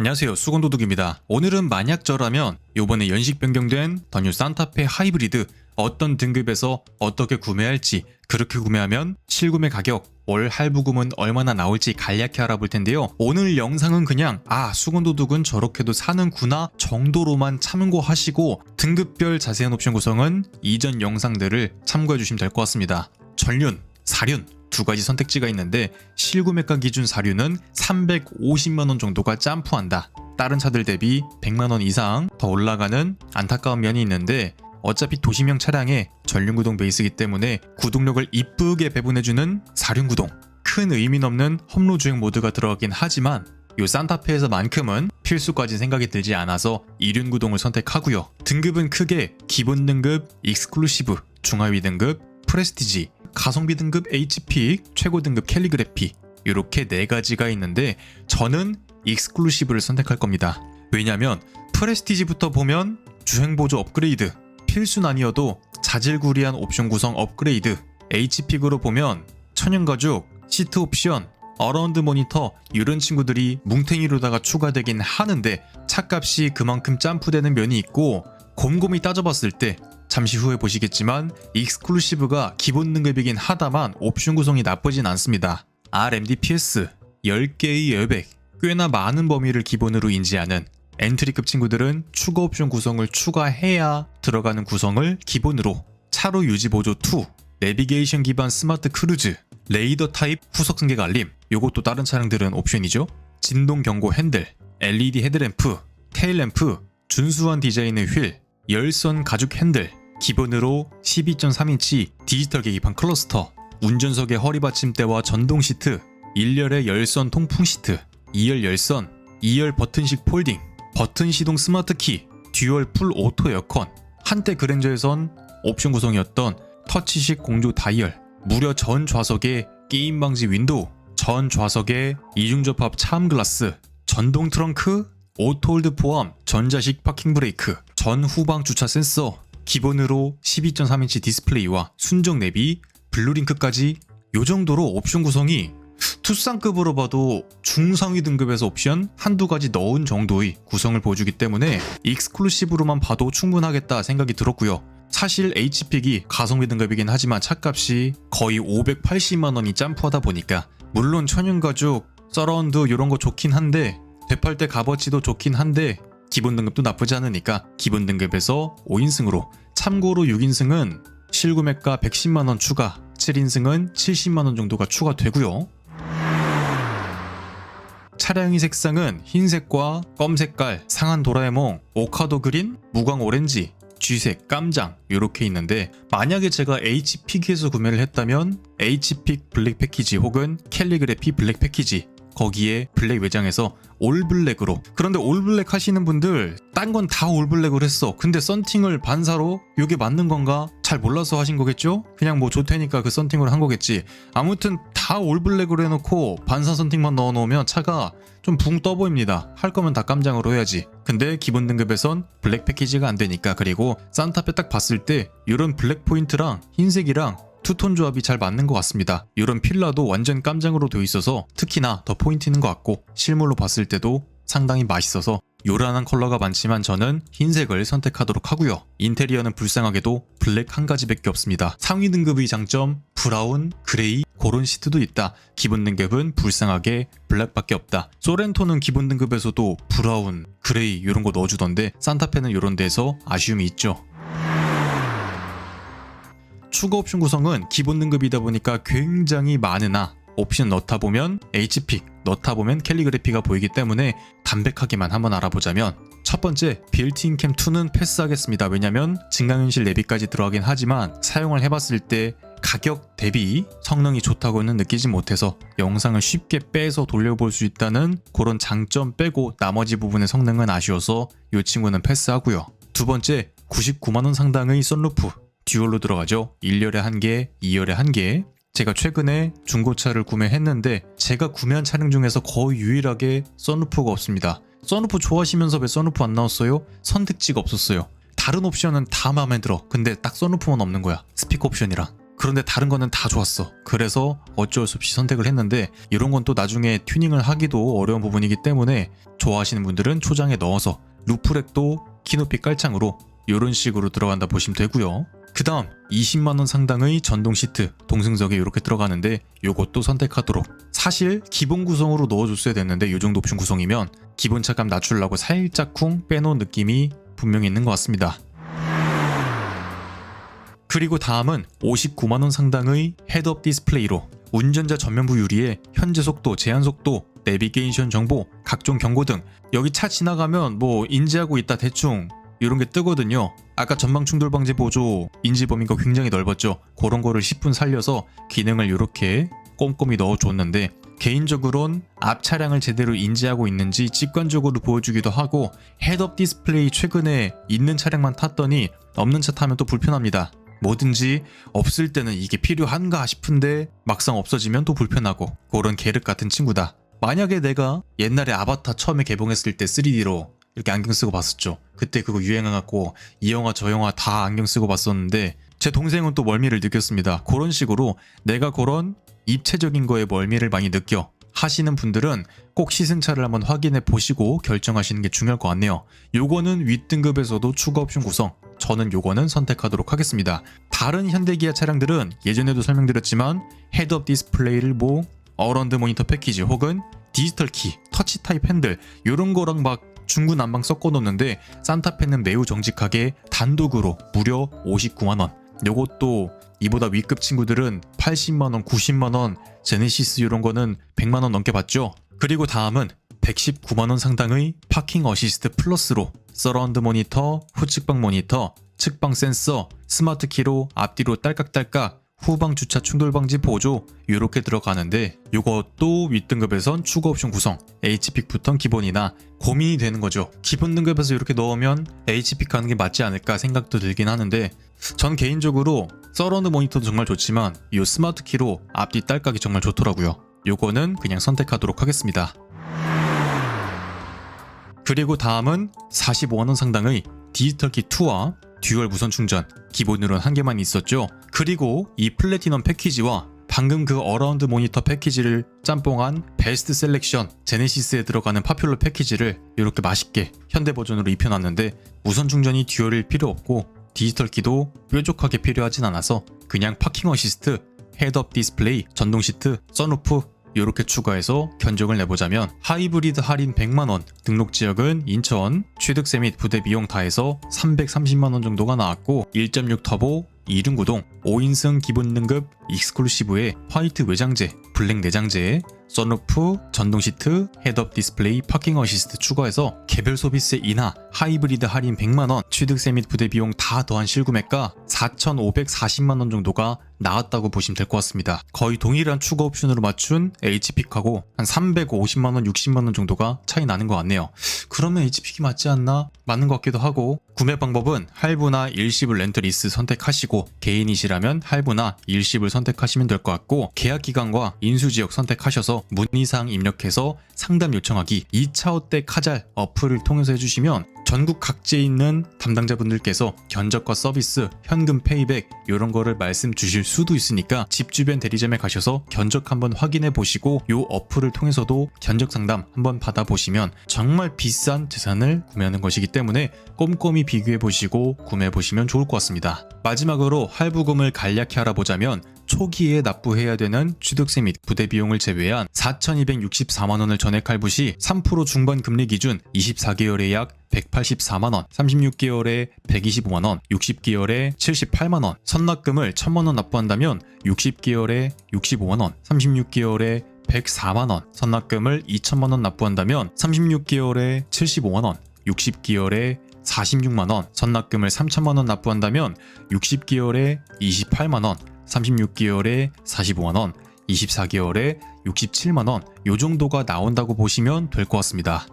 안녕하세요. 수건도둑입니다. 오늘은 만약 저라면 요번에 연식 변경된 더뉴 산타페 하이브리드 어떤 등급에서 어떻게 구매할지 그렇게 구매하면 실구매 가격 월 할부금은 얼마나 나올지 간략히 알아볼 텐데요. 오늘 영상은 그냥 아 수건도둑은 저렇게도 사는구나 정도로만 참고하시고 등급별 자세한 옵션 구성은 이전 영상들을 참고해 주시면 될 것 같습니다. 전륜, 사륜 두 가지 선택지가 있는데 실구매가 기준 사륜은 350만원 정도가 점프한다. 다른 차들 대비 100만원 이상 더 올라가는 안타까운 면이 있는데 어차피 도시명 차량에 전륜구동 베이스이기 때문에 구동력을 이쁘게 배분해주는 사륜구동 큰 의미는 없는 험로 주행 모드가 들어가긴 하지만 요 산타페에서만큼은 필수까지 생각이 들지 않아서 이륜구동을 선택하고요. 등급은 크게 기본 등급, 익스클루시브, 중하위 등급, 프레스티지, 가성비 등급 HP, 최고 등급 캘리그래피 이렇게 네 가지가 있는데 저는 익스클루시브를 선택할 겁니다. 왜냐면 프레스티지부터 보면 주행 보조 업그레이드, 필수는 아니어도 자질구리한 옵션 구성 업그레이드, HP으로 보면 천연 가죽, 시트 옵션, 어라운드 모니터 이런 친구들이 뭉탱이로다가 추가되긴 하는데 차값이 그만큼 점프되는 면이 있고 곰곰이 따져봤을 때 잠시 후에 보시겠지만 익스클루시브가 기본 등급이긴 하다만 옵션 구성이 나쁘진 않습니다. RMDPS 10개의 에어백 꽤나 많은 범위를 기본으로 인지하는 엔트리급 친구들은 추가 옵션 구성을 추가해야 들어가는 구성을 기본으로 차로 유지 보조 2, 내비게이션 기반 스마트 크루즈, 레이더 타입 후속 승객 알림, 요것도 다른 차량들은 옵션이죠. 진동 경고 핸들, LED 헤드램프, 테일램프, 준수한 디자인의 휠, 열선 가죽 핸들, 기본으로 12.3인치 디지털 계기판 클러스터, 운전석의 허리 받침대와 전동 시트, 1열의 열선 통풍 시트, 2열 열선, 2열 버튼식 폴딩, 버튼 시동 스마트 키, 듀얼 풀 오토 에어컨, 한때 그랜저에선 옵션 구성이었던 터치식 공조 다이얼, 무려 전 좌석에 게임 방지 윈도우, 전 좌석에 이중 접합 차암 글라스, 전동 트렁크, 오토홀드 포함 전자식 파킹 브레이크, 전 후방 주차 센서, 기본으로 12.3인치 디스플레이와 순정 내비, 블루링크까지 요 정도로 옵션 구성이 투싼급으로 봐도 중상위 등급에서 옵션 한두 가지 넣은 정도의 구성을 보여주기 때문에 익스클루시브로만 봐도 충분하겠다 생각이 들었고요. 사실 HP기 가성비 등급이긴 하지만 차값이 거의 580만 원이 점프하다 보니까 물론 천연가죽, 서라운드 이런 거 좋긴 한데 되팔 때 값어치도 좋긴 한데 기본 등급도 나쁘지 않으니까 기본 등급에서 5인승으로 참고로 6인승은 실구매가 110만원 추가 7인승은 70만원 정도가 추가되고요. 차량의 색상은 흰색과 껌색깔, 상한 도라에몽, 오카도 그린, 무광 오렌지, 쥐색, 깜장 이렇게 있는데 만약에 제가 HP기에서 구매를 했다면 HP 블랙 패키지 혹은 캘리그래피 블랙 패키지 거기에 블랙 외장에서 올블랙으로. 그런데 올블랙 하시는 분들 딴 건 다 올블랙으로 했어. 근데 썬팅을 반사로 이게 맞는 건가? 잘 몰라서 하신 거겠죠? 그냥 뭐 좋다니까 그 썬팅을 한 거겠지. 아무튼 다 올블랙으로 해놓고 반사 썬팅만 넣어놓으면 차가 좀 붕 떠 보입니다. 할 거면 다 깜장으로 해야지. 근데 기본 등급에선 블랙 패키지가 안 되니까. 그리고 산타페 딱 봤을 때 이런 블랙 포인트랑 흰색이랑 투톤 조합이 잘 맞는 것 같습니다. 이런 필라도 완전 깜장으로 되어 있어서 특히나 더 포인트 있는 것 같고 실물로 봤을 때도 상당히 맛있어서 요란한 컬러가 많지만 저는 흰색을 선택하도록 하고요. 인테리어는 불쌍하게도 블랙 한 가지밖에 없습니다. 상위 등급의 장점 브라운, 그레이 그런 시트도 있다. 기본 등급은 불쌍하게 블랙밖에 없다. 소렌토는 기본 등급에서도 브라운, 그레이 이런 거 넣어주던데 산타페는 이런 데서 아쉬움이 있죠. 추가 옵션 구성은 기본 등급이다 보니까 굉장히 많으나 옵션 넣다 보면 HP, 넣다 보면 캘리그래피가 보이기 때문에 담백하게만 한번 알아보자면 첫 번째 빌트인 캠 2는 패스하겠습니다. 왜냐면 증강현실 내비까지 들어가긴 하지만 사용을 해봤을 때 가격 대비 성능이 좋다고는 느끼지 못해서 영상을 쉽게 빼서 돌려볼 수 있다는 그런 장점 빼고 나머지 부분의 성능은 아쉬워서 이 친구는 패스하고요. 두 번째 99만원 상당의 썬루프 듀얼로 들어가죠. 1열에 1개, 2열에 1개. 제가 최근에 중고차를 구매했는데 제가 구매한 차량 중에서 거의 유일하게 썬루프가 없습니다. 썬루프 좋아하시면서 왜 썬루프 안 나왔어요? 선택지가 없었어요. 다른 옵션은 다 마음에 들어. 근데 딱 썬루프만 없는 거야. 스피커 옵션이랑. 그런데 다른 거는 다 좋았어. 그래서 어쩔 수 없이 선택을 했는데 이런 건 또 나중에 튜닝을 하기도 어려운 부분이기 때문에 좋아하시는 분들은 초장에 넣어서 루프렉도 키높이 깔창으로 이런 식으로 들어간다 보시면 되고요. 그 다음 20만원 상당의 전동 시트 동승석에 이렇게 들어가는데 요것도 선택하도록 사실 기본 구성으로 넣어줬어야 됐는데 요 정도 옵션 구성이면 기본 차감 낮추려고 살짝 쿵 빼놓은 느낌이 분명히 있는 것 같습니다. 그리고 다음은 59만원 상당의 헤드업 디스플레이로 운전자 전면부 유리에 현재 속도, 제한 속도, 내비게이션 정보, 각종 경고 등 여기 차 지나가면 뭐 인지하고 있다 대충 이런 게 뜨거든요. 아까 전방 충돌 방지 보조 인지 범위가 굉장히 넓었죠. 그런 거를 10분 살려서 기능을 이렇게 꼼꼼히 넣어줬는데 개인적으론 앞 차량을 제대로 인지하고 있는지 직관적으로 보여주기도 하고 헤드업 디스플레이 최근에 있는 차량만 탔더니 없는 차 타면 또 불편합니다. 뭐든지 없을 때는 이게 필요한가 싶은데 막상 없어지면 또 불편하고 그런 계륵 같은 친구다. 만약에 내가 옛날에 아바타 처음에 개봉했을 때 3D로 이렇게 안경 쓰고 봤었죠. 그때 그거 유행해갖고 이 영화 저 영화 다 안경 쓰고 봤었는데 제 동생은 또 멀미를 느꼈습니다. 그런 식으로 내가 그런 입체적인 거에 멀미를 많이 느껴 하시는 분들은 꼭 시승차를 한번 확인해 보시고 결정하시는 게 중요할 것 같네요. 요거는 윗등급에서도 추가 옵션 구성. 저는 요거는 선택하도록 하겠습니다. 다른 현대기아 차량들은 예전에도 설명드렸지만 헤드업 디스플레이를 뭐 어런드 모니터 패키지 혹은 디지털 키, 터치 타입 핸들 요런 거랑 막 중구난방 섞어 놓는데 산타페는 매우 정직하게 단독으로 무려 59만원 요것도 이보다 위급 친구들은 80만원, 90만원, 제네시스 이런 거는 100만원 넘게 받죠. 그리고 다음은 119만원 상당의 파킹 어시스트 플러스로 서라운드 모니터, 후측방 모니터, 측방 센서, 스마트 키로 앞뒤로 딸깍딸깍 후방 주차 충돌 방지 보조 이렇게 들어가는데 이것도 윗등급에선 추가 옵션 구성 HP부터 기본이나 고민이 되는 거죠. 기본 등급에서 이렇게 넣으면 HP 가는 게 맞지 않을까 생각도 들긴 하는데 전 개인적으로 서라운드 모니터도 정말 좋지만 이 스마트 키로 앞뒤 딸깍이 정말 좋더라고요. 요거는 그냥 선택하도록 하겠습니다. 그리고 다음은 45만원 상당의 디지털 키 2와 듀얼 무선 충전 기본으로는 한 개만 있었죠. 그리고 이 플래티넘 패키지와 방금 그 어라운드 모니터 패키지를 짬뽕한 베스트 셀렉션 제네시스에 들어가는 파퓰러 패키지를 이렇게 맛있게 현대 버전으로 입혀놨는데 무선 충전이 듀얼일 필요 없고 디지털 키도 뾰족하게 필요하진 않아서 그냥 파킹 어시스트, 헤드업 디스플레이, 전동 시트, 선루프 이렇게 추가해서 견적을 내보자면 하이브리드 할인 100만원, 등록 지역은 인천, 취득세 및 부대 비용 다 해서 330만원 정도가 나왔고 1.6 터보 2륜 구동, 5인승 기본 등급 익스클루시브에 화이트 외장재, 블랙 내장재, 선루프, 전동 시트, 헤드업 디스플레이, 파킹 어시스트 추가해서 개별 소비세 인하, 하이브리드 할인 100만원, 취득세 및 부대 비용 다 더한 실구매가 4,540만원 정도가 나왔다고 보시면 될 것 같습니다. 거의 동일한 추가 옵션으로 맞춘 HP하고 한 350만원, 60만원 정도가 차이 나는 것 같네요. 그러면 HP이 맞지 않나? 맞는 것 같기도 하고 구매 방법은 할부나 일시불 렌트 리스 선택하시고 개인이시라면 할부나 일시불 선택하시면 될 것 같고 계약 기간과 인수 지역 선택하셔서 문의사항 입력해서 상담 요청하기 2차 어때 카잘 어플을 통해서 해주시면 전국 각지에 있는 담당자분들께서 견적과 서비스, 현금 페이백 이런 거를 말씀 주실 수도 있으니까 집 주변 대리점에 가셔서 견적 한번 확인해 보시고 요 어플을 통해서도 견적 상담 한번 받아보시면 정말 비싼 재산을 구매하는 것이기 때문에 꼼꼼히 비교해 보시고 구매해 보시면 좋을 것 같습니다. 마지막으로 할부금을 간략히 알아보자면 초기에 납부해야 되는 취득세 및 부대 비용을 제외한 4,264만 원을 전액 할 부 시 3% 중반 금리 기준 24개월에 약 184만 원, 36개월에 125만 원, 60개월에 78만 원, 선납금을 1000만원 납부한다면 60개월에 65만 원, 36개월에 104만 원, 선납금을 2천만 원 납부한다면 36개월에 75만 원, 60개월에 46만 원, 선납금을 3천만 원 납부한다면 60개월에 28만 원, 36개월에 45만원, 24개월에 67만원, 요 정도가 나온다고 보시면 될 것 같습니다.